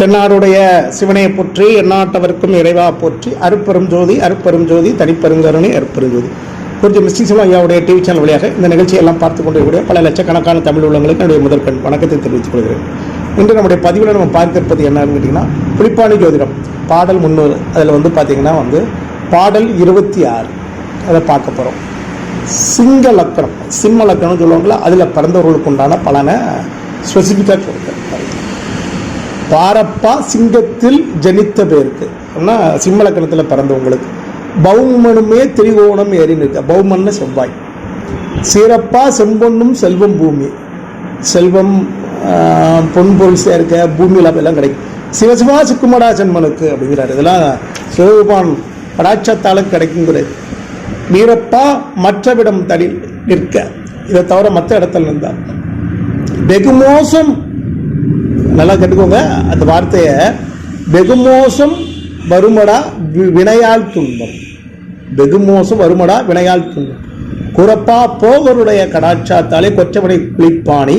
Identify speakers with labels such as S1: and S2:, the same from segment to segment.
S1: தென்னாடுடைய சிவனையை போற்றி எந்நாட்டவருக்கும் இறைவா போற்றி அருப்பெரும் ஜோதி அருப்பெரும் ஜோதி தனிப்பெருங்கருணை அருப்பெரும் ஜோதி. குறிஞ்சி மிஸ்டிக் சிவா ஐயாவுடைய டிவி சேனல் வழியாக இந்த நிகழ்ச்சியெல்லாம் பார்த்து கொண்டிருக்கக்கூடிய பல லட்சக்கணக்கான தமிழ் உள்ளங்களுக்கு என்னுடைய முதற்கண் வணக்கத்தை தெரிவித்துக் கொள்கிறேன். இன்று நம்முடைய பதிவில் நம்ம பார்த்திருப்பது என்னன்னு கேட்டிங்கன்னா புளிப்பாணி ஜோதிடம் பாடல் முன்னூறு. அதில் வந்து பார்த்தீங்கன்னா வந்து பாடல் இருபத்தி ஆறு அதை பார்க்க போகிறோம் சிங்க லக்கணம் சிம்ம லக்கணம் சொல்லுவாங்களா அதில் பிறந்தவர்களுக்கு உண்டான பலனை ஸ்பெசிஃபிக்காக கொடுக்குறேன் பாரப்பா சிங்கத்தில் ஜனித்த பேருக்கு. அப்படின்னா சிம்மலக்கணத்தில் பிறந்தவங்களுக்கு பௌமனுமே திரிகோணம் ஏறின்னு இருக்க பௌமன்னு செவ்வாய். சீரப்பா செம்பொன்னும் செல்வம் பூமி. செல்வம் பொன்பொருள் பொன் பொருள் சேர்க்க பூமியில் எல்லாம் கிடைக்கும். சிவசிவா சுக்குமடா ஜென்மனுக்கு அப்படிங்கிறாரு. இதெல்லாம் சிவபெருமான் படாட்சத்தாலும் கிடைக்குங்கிறது. வீரப்பா மற்றவிடம் தடில் நிற்க. இதை தவிர மற்ற இடத்துல இருந்தார் வெகு மோசம் நல்லா கேட்டுக்கோங்க. அந்த வார்த்தையை வெகுமோசம் வருமடா வினையால் துன்பம். வெகுமோசம் வருமடா வினையால் துன்பம். குறப்பா போகருடைய கடாட்சாத்தாலே கொற்றவனை புளிப்பாணி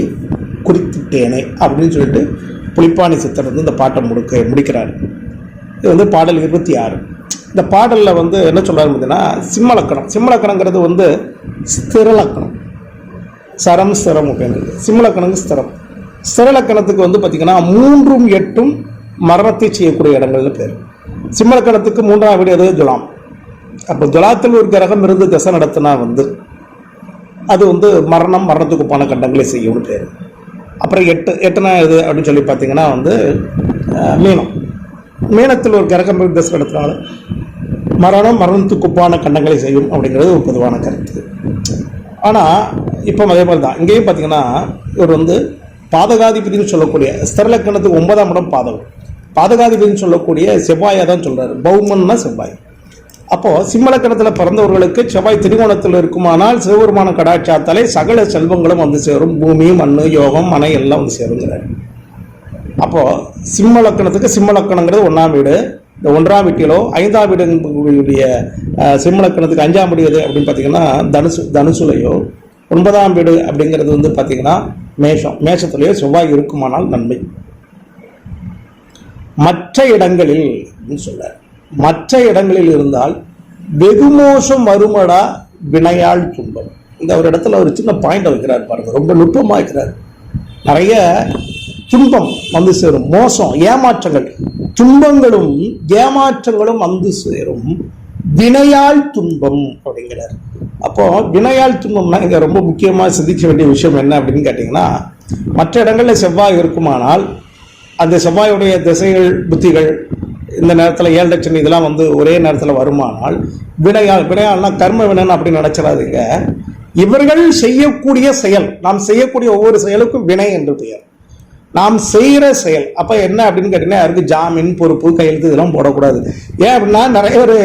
S1: குறித்துட்டேனே அப்படின்னு சொல்லிட்டு புளிப்பாணி சித்தர் வந்து இந்த பாட்டை முடுக்க முடிக்கிறாரு. இது வந்து பாடல் இருபத்தி ஆறு இந்த பாடலில் வந்து என்ன சொல்கிறாரு பார்த்தீங்கன்னா சிம்மலக்கணம். சிம்மலக்கணங்கிறது வந்து ஸ்திரலக்கணம். சரம் ஸ்திரம் அப்படின்றது சிம்மலக்கணங்கு ஸ்திரம். சிறலக்கணத்துக்கு வந்து பார்த்தீங்கன்னா மூன்றும் எட்டும் மரணத்தை செய்யக்கூடிய இடங்கள்னு பேர். சிம்மலக்கணத்துக்கு மூன்றாம் வீடு எது? துலாம். அப்போ துலாத்தில் ஒரு கிரகம் இருந்து திசை நடத்தினா வந்து அது வந்து மரணம் மரணத்துக்கு போன கண்டங்களை செய்யும்னு பேர். அப்புறம் எட்டு எட்டுனா இது அப்படின்னு சொல்லி பார்த்தீங்கன்னா வந்து மீனம். மீனத்தில் ஒரு கிரகம் இருந்து திசை நடத்தினால மரணம் மரணத்துக்கு ஒப்பான கண்டங்களை செய்யும் அப்படிங்கிறது ஒரு பொதுவான கருத்து. ஆனால் இப்போ அதே மாதிரி தான் இங்கேயும் பார்த்தீங்கன்னா இவர் வந்து பாதகாதிபதினு சொல்லக்கூடிய ஸ்திரலக்கணத்துக்கு ஒன்பதாம் இடம் பாதகம். பாதகாதிபதினு சொல்லக்கூடிய செவ்வாயை தான் சொல்கிறார் பௌமன்னா செவ்வாய். அப்போது சிம்மலக்கணத்தில் பிறந்தவர்களுக்கு செவ்வாய் திரிகோணத்தில் இருக்குமானால் சிவபெருமான கடாட்சாத்தாலே சகல செல்வங்களும் வந்து சேரும். பூமி மண் யோகம் மனை எல்லாம் வந்து சேருங்கிறார். அப்போது சிம்மலக்கணத்துக்கு சிம்மலக்கணங்கிறது ஒன்றாம் வீடு. இந்த ஒன்றாம் வீட்டிலோ ஐந்தாம் வீடுடைய சிம்மலக்கணத்துக்கு அஞ்சாம் வீடு எது அப்படின்னு பார்த்தீங்கன்னா தனுசு தனுசுலையோ ஒன்பதாம் வீடு அப்படிங்கிறது வந்து பார்த்தீங்கன்னா மேஷம். மேஷத்திலேயே செவ்வாய் இருக்குமானால் நன்மை. மற்ற இடங்களில் சொல்ல மற்ற இடங்களில் இருந்தால் வெகு மோசம் வருமடா வினையால் துன்பம். இந்த ஒரு இடத்துல ஒரு சின்ன பாயிண்ட் வைக்கிறார் பாருங்க. ரொம்ப நுட்பமாக இருக்கிறார் நிறைய துன்பம் வந்து சேரும். மோசம் ஏமாற்றங்கள். துன்பங்களும் ஏமாற்றங்களும் வந்து சேரும். வினையால் துன்பம் அப்படிங்கிறார். அப்போ வினையால் துன்பம்னா இங்கே ரொம்ப முக்கியமாக சிந்திக்க வேண்டிய விஷயம் என்ன அப்படின்னு கேட்டிங்கன்னா மற்ற இடங்களில் செவ்வாய் இருக்குமானால் அந்த செவ்வாயுடைய திசைகள் புத்திகள் இந்த நேரத்தில் ஏழு இதெல்லாம் வந்து ஒரே நேரத்தில் வருமானால் வினையால் வினையால்னா கர்ம வினன் அப்படின்னு நினச்சிடாதீங்க. இவர்கள் செய்யக்கூடிய செயல் நாம் செய்யக்கூடிய ஒவ்வொரு செயலுக்கும் வினை என்று பெயர். நாம் செய்கிற செயல் அப்போ என்ன அப்படின்னு கேட்டிங்கன்னா யாருக்கு ஜாமீன் பொறுப்பு கையெழுத்து இதெல்லாம் போடக்கூடாது. ஏன் அப்படின்னா நிறைய பேர்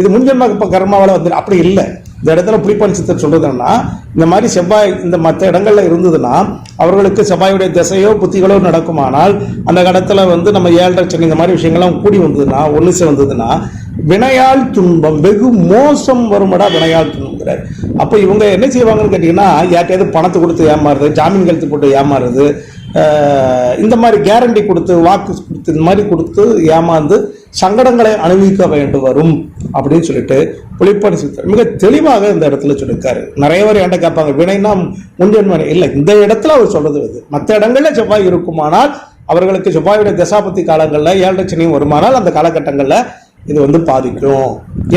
S1: இது முன்ஜென்ம இப்போ கர்மாவால் வந்து அப்படி இல்லை. இந்த இடத்துல புலிப்பான் சித்தர் சொல்றது என்னன்னா இந்த மாதிரி செவ்வாய் இந்த மற்ற இடங்கள்ல இருந்ததுன்னா அவர்களுக்கு செவ்வாயுடைய திசையோ புத்திகளோ நடக்குமானால் அந்த இடத்துல வந்து நம்ம ஏழரை சனி இந்த மாதிரி விஷயங்கள்லாம் கூடி வந்ததுன்னா ஒன்று சேர்ந்ததுன்னா வினையால் துன்பம் வெகு மோசம் வருமடா வினையால் துன்பங்கிறார் அப்போ இவங்க என்ன செய்வாங்கன்னு கேட்டிங்கன்னா யார்கிட்டயாவது பணத்தை கொடுத்து ஏமாறுறது ஜாமீன் கழுத்து போட்டு ஏமாறுறது இந்த மாதிரி கேரண்டி கொடுத்து வாக்கு கொடுத்து இந்த மாதிரி கொடுத்து ஏமாந்து சங்கடங்களை அனுபவிக்க வேண்டு வரும் அப்படின்னு சொல்லிட்டு புலிப்பாடி சித்தர் மிக தெளிவாக இந்த இடத்துல சொல்லியிருக்காரு. நிறைய பேர் என்கிட்ட கேட்பாங்க வினைனா முன்ஜென்மனை இல்லை. இந்த இடத்துல அவர் சொல்றது இது. மற்ற இடங்கள்ல செவ்வாய் இருக்குமானால் அவர்களுக்கு செவ்வாயுடைய தசாபத்தி காலங்களில் ஏழரை சனியும் வருமானால் அந்த காலகட்டங்களில் இது வந்து பாதிக்கும்.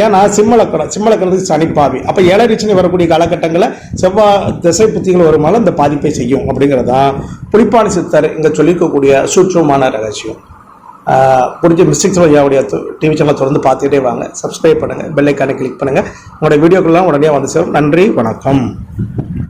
S1: ஏன்னா சிம்மலக்கணம் சிம்மலக்கணத்துக்கு சனிப்பாவி அப்போ ஏழரிச்சனை வரக்கூடிய காலகட்டங்களில் செவ்வாய் திசை புத்திகள் வருமானால் இந்த பாதிப்பை செய்யும் அப்படிங்கிறதான் புலிப்பாணி சித்தர் இங்கே சொல்லிக்கக்கூடிய சூட்சமான ரகசியம். புரிஞ்ச மிஸ்டிக்ஸ் ஐயாவுடைய டிவி சேனலை தொடர்ந்து பார்த்துக்கிட்டே வாங்க. சப்ஸ்கிரைப் பண்ணுங்கள் பெல்லைக்கானை கிளிக் பண்ணுங்கள் உங்களோட வீடியோக்கெல்லாம் உடனே வந்து சேரும். நன்றி வணக்கம்.